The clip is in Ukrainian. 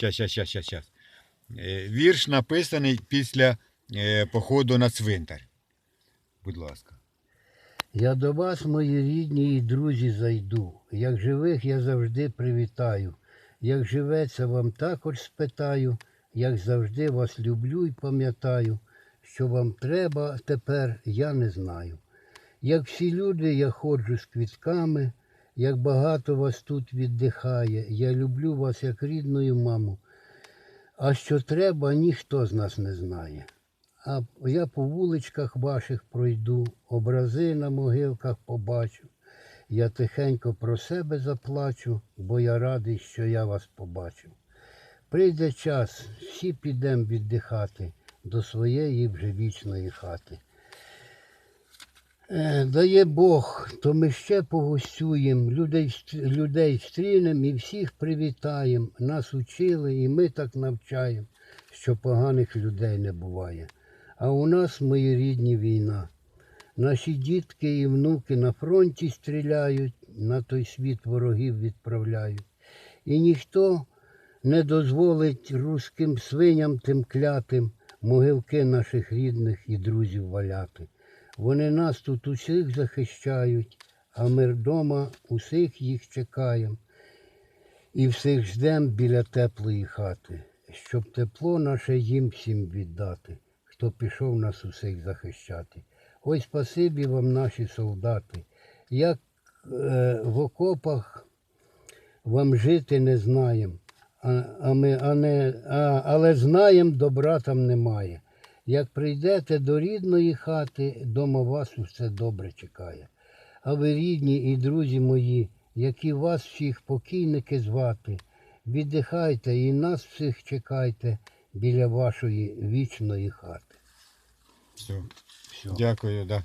Щас, щас, щас, щас, щас. Е, Вірш написаний після е, походу на цвинтар. Будь ласка. Я до вас, мої рідні і друзі, зайду. Як живих я завжди привітаю. Як живеться вам також спитаю, як завжди вас люблю і пам'ятаю, що вам треба тепер, я не знаю. Як всі люди, я ходжу з квітками, як багато вас тут віддихає, я люблю вас як рідною маму. А що треба, ніхто з нас не знає. А я по вуличках ваших пройду, образи на могилках побачу. Я тихенько про себе заплачу, бо я радий, що я вас побачив. Прийде час, всі підемо віддихати до своєї вже вічної хати. Е, Дає Бог, то ми ще погостюємо, людей, людей встрінемо і всіх привітаємо. Нас учили, і ми так навчаємо, що поганих людей не буває. А у нас, мої рідні, війна. Наші дітки і внуки на фронті стріляють, на той світ ворогів відправляють. І ніхто не дозволить руським свиням тим клятим могилки наших рідних і друзів валяти. Вони нас тут усіх захищають, а ми вдома усіх їх чекаємо. І всіх ждем біля теплої хати, щоб тепло наше їм всім віддати, хто пішов нас усіх захищати. Ой, спасибі вам, наші солдати, як е, в окопах вам жити не знаєм, а, а а, але знаєм, добра там немає. Як прийдете до рідної хати, дома вас усе добре чекає. А ви рідні і друзі мої, які вас всіх покійники звати, віддихайте і нас всіх чекайте біля вашої вічної хати. Все. Все. Дякую, да.